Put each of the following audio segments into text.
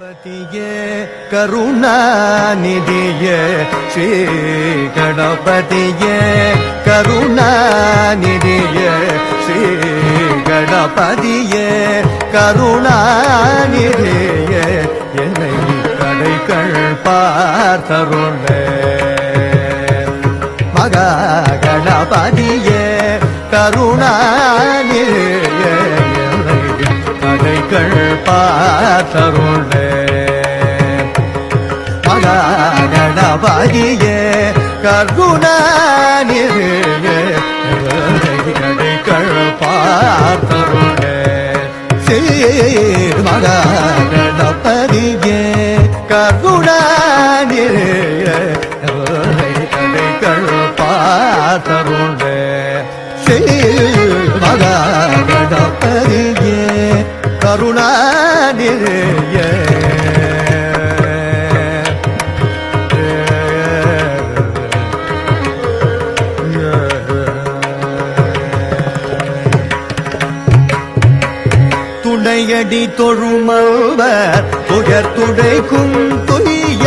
கணபதியே கருணாநிதியே ஸ்ரீ கணபதியே கருணாநிதியே ஸ்ரீ கணபதியே கருணாநிதியே என்னை கடைகள் பார்த்தருளே. மகா கணபதியே கருணாநிதியே என்னை கடைகள் பார்த்தருளே மகா கணபதியே கருணாநிதியே என்னை கடைகள் பார்த்தருளே சீர் மகா கணபதியே கருணாநிதியே என்னை கடைகள் கருணாநிதியே. துணையடி தொழுமவர் துயர் துடைக்கும் துய்ய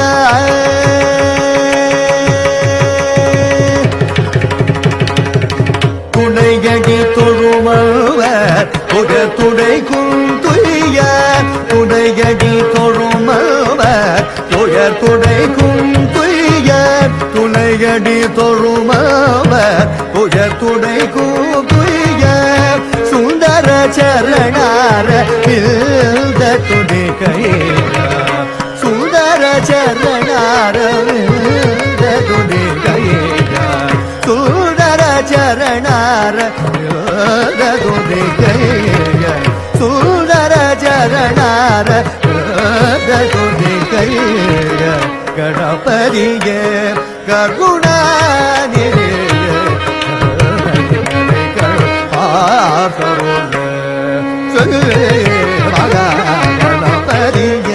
துணையடி தொழுமவர் துயர் துடைக்கும் துய்ய துணையடி தொழுமவர் துயர் துடைக்கும் துய்ய துணையடி தொழுமவர் துயர் துடைக்கும் துய்ய. சுந்தர சரணார இந்த துணை கைய. சுந்தர சரணார இல்த துணி கைய. சுந்தர சரணார இல்த துணி கைய சுந்தர சரணார இல்த துணி கைய கணபதியே கருணாநிதியே. கணபதிய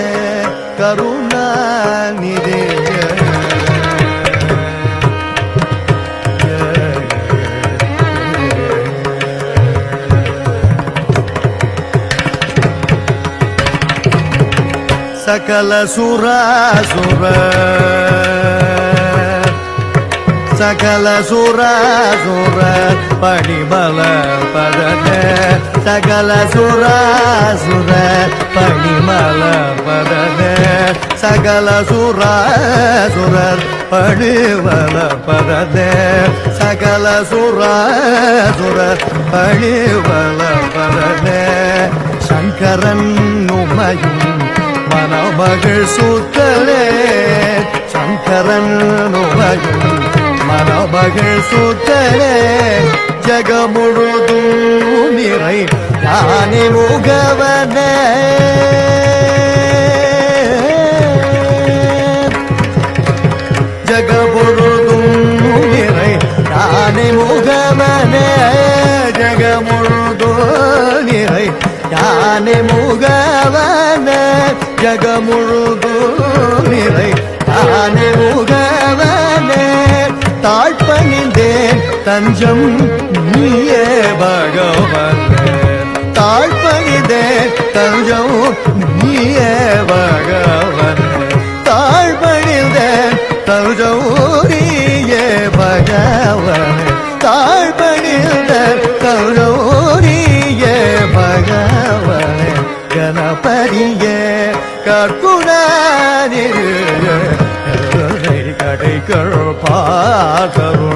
சகல சுராசுர சகல சுராசுர பணிமல பதன. சகல சுராசுர பணிமல பதன. சகல சுராசுரர் பணிமல பதன. சகல சுராசுரர் பணிமல பதன. சங்கரன் உமையும் மணமகள் சூத்தலே சங்கரன் உலகம் மணமகள் சூத்தலே ஜகமுழுதும் நிறை யானே முகவனே. ஜகமுழுதும் நிறை யானே முகவனே. ஜகமுழுதும் நிறை யானே முகவன. ஜகமுழுதும் நிறை தானே முகவன தாழ்பணிந்தேன் தஞ்சம் நீயே பகவனே. தாழ்பணிந்தேன் தஞ்சம் நீயே பகவனே. தாழ்பணிந்தேன் தஞ்சம் நீயே பகவன். தாழ்பணிந்தேன் தஞ்சம் நீயே பகவன். கணபதியே கற்குணானிரு கடைகள் பார்த்தருளே